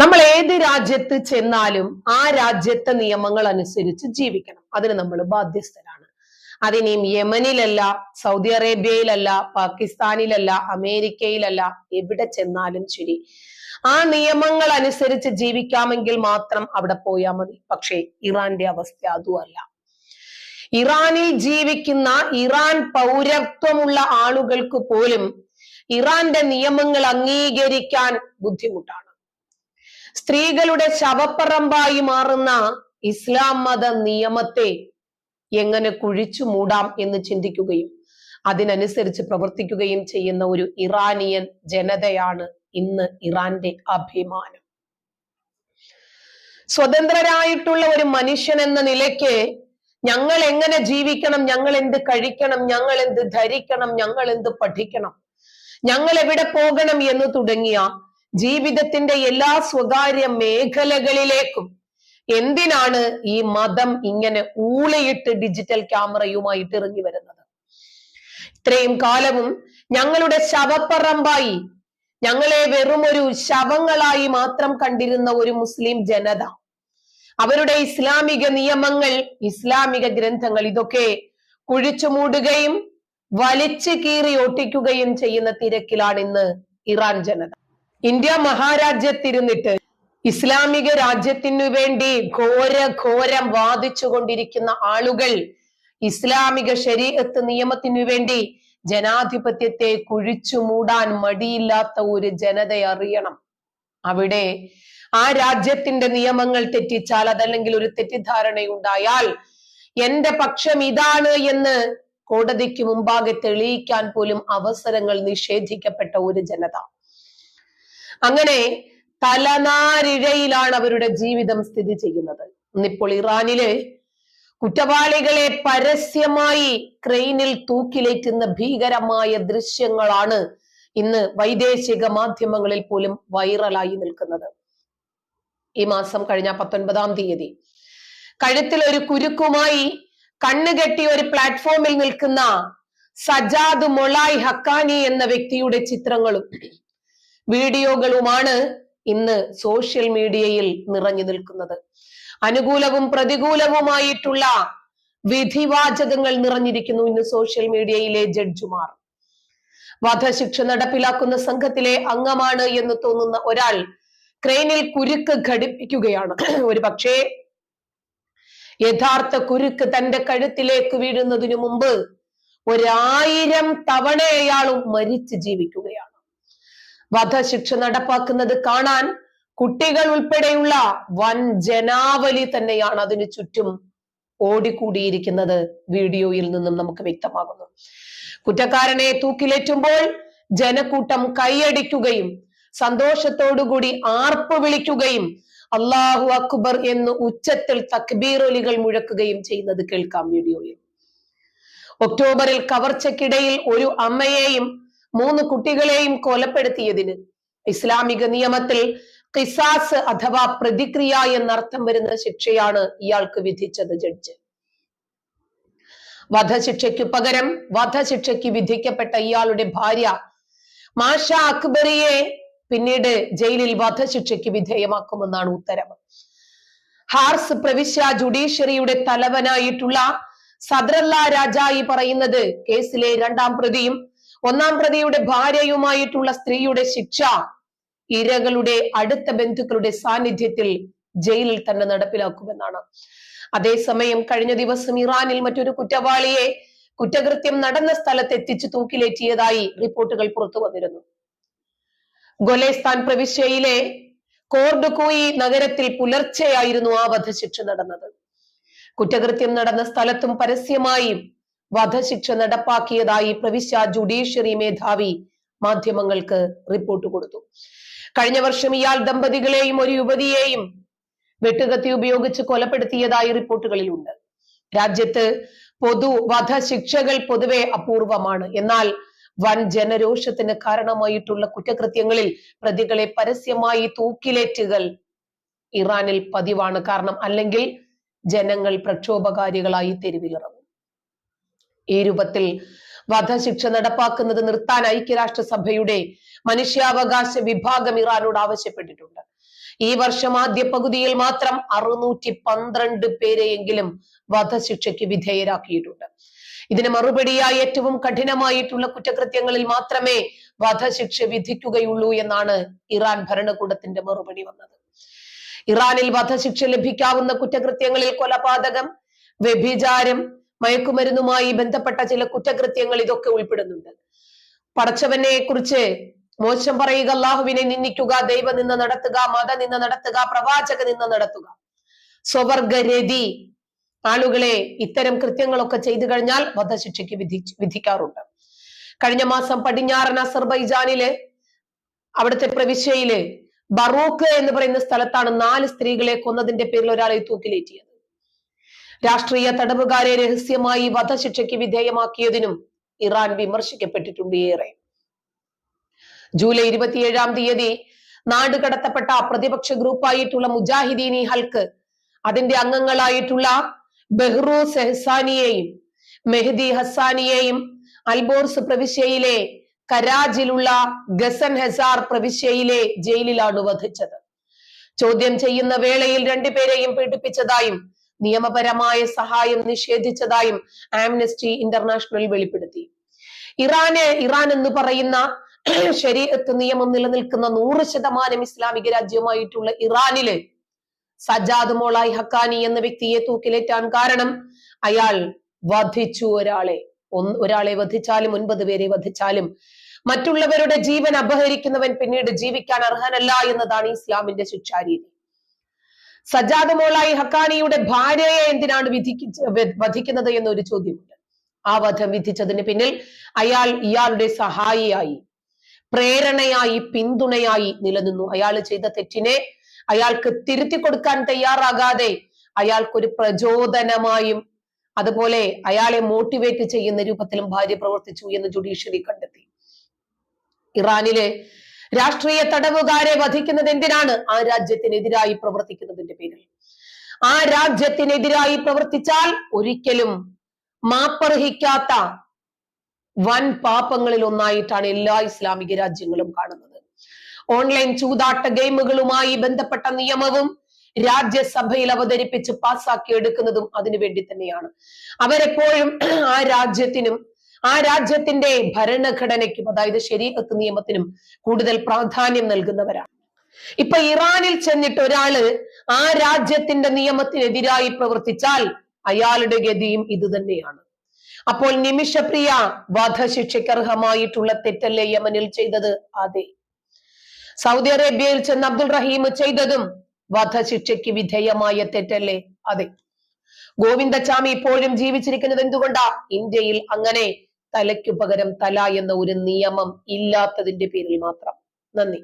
നമ്മൾ ഏത് രാജ്യത്ത് ചെന്നാലും ആ രാജ്യത്തെ നിയമങ്ങൾ അനുസരിച്ച് ജീവിക്കണം. അതിന് നമ്മൾ ബാധ്യസ്ഥരാണ്. അതിനെയും യമനിലല്ല സൗദി അറേബ്യയിലല്ല പാകിസ്ഥാനിലല്ല അമേരിക്കയിലല്ല എവിടെ ചെന്നാലും ശരി. ആ നിയമങ്ങൾ അനുസരിച്ച് ജീവിക്കാമെങ്കിൽ മാത്രം അവിടെ പോയാൽ മതി. പക്ഷേ ഇറാന്റെ അവസ്ഥ അതുമല്ല ഇറാനിൽ ജീവിക്കുന്ന ഇറാൻ പൗരത്വമുള്ള ആളുകൾക്ക് പോലും ഇറാന്റെ നിയമങ്ങൾ അംഗീകരിക്കാൻ ബുദ്ധിമുട്ടാണ്. സ്ത്രീകളുടെ ശവപ്പറമ്പായി മാറുന്ന ഇസ്ലാം മത നിയമത്തെ എങ്ങനെ കുഴിച്ചു മൂടാം എന്ന് ചിന്തിക്കുകയും അതിനനുസരിച്ച് പ്രവർത്തിക്കുകയും ചെയ്യുന്ന ഒരു ഇറാനിയൻ ജനതയാണ് ഇന്ന് ഇറാന്റെ അഭിമാനം. സ്വതന്ത്രരായിട്ടുള്ള ഒരു മനുഷ്യൻ എന്ന നിലയ്ക്ക് ഞങ്ങൾ എങ്ങനെ ജീവിക്കണം ഞങ്ങൾ എന്ത് കഴിക്കണം ഞങ്ങൾ എന്ത് ധരിക്കണം ഞങ്ങൾ എന്ത് പഠിക്കണം ഞങ്ങൾ എവിടെ പോകണം എന്ന് തുടങ്ങിയ ജീവിതത്തിന്റെ എല്ലാ സ്വകാര്യ മേഖലകളിലേക്കും. എന്തിനാണ് ഈ മതം ഇങ്ങനെ ഊളയിട്ട് ഡിജിറ്റൽ ക്യാമറയുമായിട്ട് ഇറങ്ങി വരുന്നത്? ഇത്രയും കാലവും ഞങ്ങളുടെ ശവപ്പറമ്പായി ഞങ്ങളെ വെറും ഒരു ശവങ്ങളായി മാത്രം കണ്ടിരുന്ന ഒരു മുസ്ലിം ജനത അവരുടെ ഇസ്ലാമിക നിയമങ്ങൾ ഇസ്ലാമിക ഗ്രന്ഥങ്ങൾ ഇതൊക്കെ കുഴിച്ചു മൂടുകയും വലിച്ചു കീറി ഒട്ടിക്കുകയും ചെയ്യുന്ന തിരക്കിലാണ് ഇന്ന് ഇറാൻ ജനത. ഇന്ത്യ മഹാരാജ്യത്തിരുന്നിട്ട് ഇസ്ലാമിക രാജ്യത്തിനു വേണ്ടി ഘോര ഘോരം വാദിച്ചു കൊണ്ടിരിക്കുന്ന ആളുകൾ ഇസ്ലാമിക ശരീരത്ത് നിയമത്തിനു വേണ്ടി ജനാധിപത്യത്തെ കുഴിച്ചു മൂടാൻ മടിയില്ലാത്ത ഒരു ജനത അറിയണം. അവിടെ ആ രാജ്യത്തിന്റെ നിയമങ്ങൾ തെറ്റിച്ചാൽ അതല്ലെങ്കിൽ ഒരു തെറ്റിദ്ധാരണയുണ്ടായാൽ എന്റെ പക്ഷം ഇതാണ് എന്ന് കോടതിക്ക് മുമ്പാകെ തെളിയിക്കാൻ പോലും അവസരങ്ങൾ നിഷേധിക്കപ്പെട്ട ഒരു ജനത. അങ്ങനെ തലനാരിഴയിലാണ് അവരുടെ ജീവിതം സ്ഥിതി ചെയ്യുന്നത്. ഇന്നിപ്പോൾ ഇറാനിലെ കുറ്റവാളികളെ പരസ്യമായി ക്രെയിനിൽ തൂക്കിലേറ്റുന്ന ഭീകരമായ ദൃശ്യങ്ങളാണ് ഇന്ന് വൈദേശിക മാധ്യമങ്ങളിൽ പോലും വൈറലായി നിൽക്കുന്നത്. ഈ മാസം കഴിഞ്ഞ പത്തൊൻപതാം തീയതി കഴുത്തിൽ ഒരു കുരുക്കുമായി കണ്ണുകെട്ടി ഒരു പ്ലാറ്റ്ഫോമിൽ നിൽക്കുന്ന സജാദ് മൊളായ് ഹക്കാനി എന്ന വ്യക്തിയുടെ ചിത്രങ്ങളും വീഡിയോകളുമാണ് ഇന്ന് സോഷ്യൽ മീഡിയയിൽ നിറഞ്ഞു നിൽക്കുന്നത്. അനുകൂലവും പ്രതികൂലവുമായിട്ടുള്ള വിധിവാചകങ്ങൾ നിറഞ്ഞിരിക്കുന്നു ഇന്ന് സോഷ്യൽ മീഡിയയിലെ ജഡ്ജുമാർ വധശിക്ഷ നടപ്പിലാക്കുന്ന സംഘത്തിലെ അംഗമാണ് എന്ന് തോന്നുന്ന ഒരാൾ ക്രെയിനിൽ കുരുക്ക് ഘടിപ്പിക്കുകയാണ്. ഒരു പക്ഷേ യഥാർത്ഥ കുരുക്ക് തന്റെ കഴുത്തിലേക്ക് വീഴുന്നതിനു മുമ്പ് ഒരായിരം തവണ അയാളും മരിച്ച് ജീവിക്കുകയാണ്. വധശിക്ഷ നടപ്പാക്കുന്നത് കാണാൻ കുട്ടികൾ ഉൾപ്പെടെയുള്ള വൻ ജനാവലി തന്നെയാണ് അതിനു ചുറ്റും ഓടിക്കൂടിയിരിക്കുന്നത് വീഡിയോയിൽ നിന്നും നമുക്ക് വ്യക്തമാകുന്നു. കുറ്റക്കാരനെ തൂക്കിലേറ്റുമ്പോൾ ജനക്കൂട്ടം കൈയടിക്കുകയും സന്തോഷത്തോടുകൂടി ആർപ്പ് വിളിക്കുകയും അള്ളാഹു അക്ബർ എന്ന് ഉച്ചത്തിൽ തക്ബീറൊലികൾ മുഴക്കുകയും ചെയ്യുന്നത് കേൾക്കാം വീഡിയോയിൽ. ഒക്ടോബറിൽ കവർച്ചക്കിടയിൽ ഒരു അമ്മയെയും മൂന്ന് കുട്ടികളെയും കൊലപ്പെടുത്തിയതിന് ഇസ്ലാമിക നിയമത്തിൽ കിസാസ് അഥവാ പ്രതിക്രിയ എന്നർത്ഥം വരുന്ന ശിക്ഷയാണ് ഇയാൾക്ക് വിധിച്ചത് ജഡ്ജ്. വധശിക്ഷയ്ക്ക് പകരം വധശിക്ഷയ്ക്ക് വിധിക്കപ്പെട്ട ഇയാളുടെ ഭാര്യ മാഷ അക്ബറിയെ പിന്നീട് ജയിലിൽ വധശിക്ഷയ്ക്ക് വിധേയമാക്കുമെന്നാണ് ഉത്തരവ് ഹാർസ് പ്രവിശ്യ ജുഡീഷ്യറിയുടെ തലവനായിട്ടുള്ള സദ്രല്ല രാജായി പറയുന്നത് കേസിലെ രണ്ടാം പ്രതിയും ഒന്നാം പ്രതിയുടെ ഭാര്യയുമായിട്ടുള്ള സ്ത്രീയുടെ ശിക്ഷ ഇരകളുടെ അടുത്ത ബന്ധുക്കളുടെ സാന്നിധ്യത്തിൽ ജയിലിൽ തന്നെ നടപ്പിലാക്കുമെന്നാണ്. അതേസമയം കഴിഞ്ഞ ദിവസം ഇറാനിൽ മറ്റൊരു കുറ്റവാളിയെ കുറ്റകൃത്യം നടന്ന സ്ഥലത്ത് എത്തിച്ചു തൂക്കിലേറ്റിയതായി റിപ്പോർട്ടുകൾ പുറത്തു വന്നിരുന്നു. ഗൊലേസ്ഥാൻ പ്രവിശ്യയിലെ കോർഡുകോയി നഗരത്തിൽ പുലർച്ചെയായിരുന്നു ആ വധശിക്ഷ നടന്നത്. കുറ്റകൃത്യം നടന്ന സ്ഥലത്തും പരസ്യമായും വധശിക്ഷ നടപ്പാക്കിയതായി പ്രവിശ്യ ജുഡീഷ്യറി മേധാവി മാധ്യമങ്ങൾക്ക് റിപ്പോർട്ട് കൊടുത്തു. കഴിഞ്ഞ വർഷം ഇയാൾ ദമ്പതികളെയും ഒരു യുവതിയെയും വെട്ടുകത്തി ഉപയോഗിച്ച് കൊലപ്പെടുത്തിയതായി റിപ്പോർട്ടുകളിലുണ്ട്. രാജ്യത്ത് പൊതു വധശിക്ഷകൾ പൊതുവെ അപൂർവമാണ്. എന്നാൽ വൻ ജനരോഷത്തിന് കാരണമായിട്ടുള്ള കുറ്റകൃത്യങ്ങളിൽ പ്രതികളെ പരസ്യമായി തൂക്കിലേറ്റുകൾ ഇറാനിൽ പതിവാണ്. കാരണം അല്ലെങ്കിൽ ജനങ്ങൾ പ്രക്ഷോഭകാരികളായി തെരുവിലിറങ്ങും. ഈ രൂപത്തിൽ വധശിക്ഷ നടപ്പാക്കുന്നത് നിർത്താൻ ഐക്യരാഷ്ട്രസഭയുടെ മനുഷ്യാവകാശ വിഭാഗം ഇറാനോട് ആവശ്യപ്പെട്ടിട്ടുണ്ട്. ഈ വർഷം ആദ്യ പകുതിയിൽ മാത്രം അറുന്നൂറ്റി പന്ത്രണ്ട് പേരെയെങ്കിലും വധശിക്ഷയ്ക്ക് വിധേയരാക്കിയിട്ടുണ്ട്. ഇതിന് മറുപടിയായി ഏറ്റവും കഠിനമായിട്ടുള്ള കുറ്റകൃത്യങ്ങളിൽ മാത്രമേ വധശിക്ഷ വിധിക്കുകയുള്ളൂ എന്നാണ് ഇറാൻ ഭരണകൂടത്തിന്റെ മറുപടി വന്നത്. ഇറാനിൽ വധശിക്ഷ ലഭിക്കാവുന്ന കുറ്റകൃത്യങ്ങളിൽ കൊലപാതകം വ്യഭിചാരം മയക്കുമരുന്നുമായി ബന്ധപ്പെട്ട ചില കുറ്റകൃത്യങ്ങൾ ഇതൊക്കെ ഉൾപ്പെടുന്നുണ്ട്. പടച്ചവനെ കുറിച്ച് മോശം പറയുക അള്ളാഹുവിനെ നിന്ദിക്കുക ദൈവ നിന്ന നടത്തുക മത നിന്ന നടത്തുക പ്രവാചക നിന്ന നടത്തുക. സ്വവർഗരതി ആളുകളെ ഇത്തരം കൃത്യങ്ങളൊക്കെ ചെയ്തു കഴിഞ്ഞാൽ വധശിക്ഷയ്ക്ക് വിധി വിധിക്കാറുണ്ട്. കഴിഞ്ഞ മാസം പടിഞ്ഞാറൻ അസർബൈജാനിൽ അവിടുത്തെ പ്രവിശ്യയിൽ ബറൂക്ക് എന്ന് പറയുന്ന സ്ഥലത്താണ് നാല് സ്ത്രീകളെ കൊന്നതിന്റെ പേരിൽ ഒരാളെ തൂക്കിലേറ്റിയത്. രാഷ്ട്രീയ തടവുകാരെ രഹസ്യമായി വധശിക്ഷയ്ക്ക് വിധേയമാക്കിയതിനും ഇറാൻ വിമർശിക്കപ്പെട്ടിട്ടുണ്ട് ഏറെ. ജൂലൈ ഇരുപത്തിയേഴാം തീയതി നാട് കടത്തപ്പെട്ട പ്രതിപക്ഷ ഗ്രൂപ്പായിട്ടുള്ള മുജാഹിദീനി ഹൽക്ക് അതിന്റെ അംഗങ്ങളായിട്ടുള്ള ബെഹ്റു സെഹസാനിയെയും മെഹ്ദി ഹസാനിയെയും അൽബോർസ് പ്രവിശ്യയിലെ കരാജിലുള്ള ഗസൻ ഹസാർ പ്രവിശ്യയിലെ ജയിലിലാണ് വധിച്ചത്. ചോദ്യം ചെയ്യുന്ന വേളയിൽ രണ്ടുപേരെയും പീഡിപ്പിച്ചതായും നിയമപരമായ സഹായം നിഷേധിച്ചതായും ആംനസ്റ്റി ഇന്റർനാഷണൽ വെളിപ്പെടുത്തി. ഇറാന് ഇറാൻ എന്ന് പറയുന്ന ശരീരത്ത് നിയമം നിലനിൽക്കുന്ന നൂറ് ശതമാനം ഇസ്ലാമിക രാജ്യമായിട്ടുള്ള ഇറാനിൽ സജാദ് മോളായി ഹക്കാനി എന്ന വ്യക്തിയെ തൂക്കിലേറ്റാൻ കാരണം അയാൾ വധിച്ചു ഒരാളെ. ഒരാളെ വധിച്ചാലും ഒൻപത് പേരെ വധിച്ചാലും മറ്റുള്ളവരുടെ ജീവൻ അപഹരിക്കുന്നവൻ പിന്നീട് ജീവിക്കാൻ അർഹനല്ല എന്നതാണ് ഇസ്ലാമിന്റെ ശിക്ഷാരീതി. സജാദ് മോളായി ഹക്കാനിയുടെ ഭാര്യയെ എന്തിനാണ് വിധിക്ക വധിക്കുന്നത് എന്നൊരു ചോദ്യമുണ്ട്. ആ വധം വിധിച്ചതിന് പിന്നിൽ അയാൾ ഇയാളുടെ സഹായിയായി പ്രേരണയായി പിന്തുണയായി നിലനിന്നു. അയാൾ ചെയ്ത തെറ്റിനെ അയാൾക്ക് തിരുത്തി കൊടുക്കാൻ തയ്യാറാകാതെ അയാൾക്കൊരു പ്രചോദനമായും അതുപോലെ അയാളെ മോട്ടിവേറ്റ് ചെയ്യുന്ന രൂപത്തിലും ഭാര്യ പ്രവർത്തിച്ചു എന്ന് ജുഡീഷ്യറി കണ്ടെത്തി. ഇറാനിലെ രാഷ്ട്രീയ തടവുകാരെ വധിക്കുന്നത് എന്തിനാണ്? ആ രാജ്യത്തിനെതിരായി പ്രവർത്തിക്കുന്നതിന്റെ പേരിൽ. ആ രാജ്യത്തിനെതിരായി പ്രവർത്തിച്ചാൽ ഒരിക്കലും മാപ്പർഹിക്കാത്ത വൻ പാപങ്ങളിൽ ഒന്നായിട്ടാണ് എല്ലാ ഇസ്ലാമിക രാജ്യങ്ങളും കാണുന്നത്. ഓൺലൈൻ ചൂതാട്ട ഗെയിമുകളുമായി ബന്ധപ്പെട്ട നിയമവും രാജ്യസഭയിൽ അവതരിപ്പിച്ച് പാസ്സാക്കി എടുക്കുന്നതും അതിനു വേണ്ടി തന്നെയാണ്. അവരെപ്പോഴും ആ രാജ്യത്തിനും ആ രാജ്യത്തിന്റെ ഭരണഘടനയ്ക്കും അതായത് ശരീരത്ത് നിയമത്തിനും കൂടുതൽ പ്രാധാന്യം നൽകുന്നവരാണ്. ഇപ്പൊ ഇറാനിൽ ചെന്നിട്ട് ഒരാൾ ആ രാജ്യത്തിന്റെ നിയമത്തിനെതിരായി പ്രവർത്തിച്ചാൽ അയാളുടെ ഗതിയും ഇത് തന്നെയാണ്. അപ്പോൾ നിമിഷപ്രിയ വധശിക്ഷയ്ക്ക് അർഹമായിട്ടുള്ള തെറ്റല്ലേ യമനിൽ ചെയ്തത്? അതെ. സൗദി അറേബ്യയിൽ ചെന്ന് അബ്ദുൾ റഹീം ചെയ്തതും വധശിക്ഷയ്ക്ക് വിധേയമായ തെറ്റല്ലേ? അതെ. ഗോവിന്ദച്ചാമി ഇപ്പോഴും ജീവിച്ചിരിക്കുന്നത് എന്തുകൊണ്ടാ? ഇന്ത്യയിൽ അങ്ങനെ തലയ്ക്കു പകരം തല എന്ന ഒരു നിയമം ഇല്ലാത്തതിന്റെ പേരിൽ മാത്രം. നന്ദി.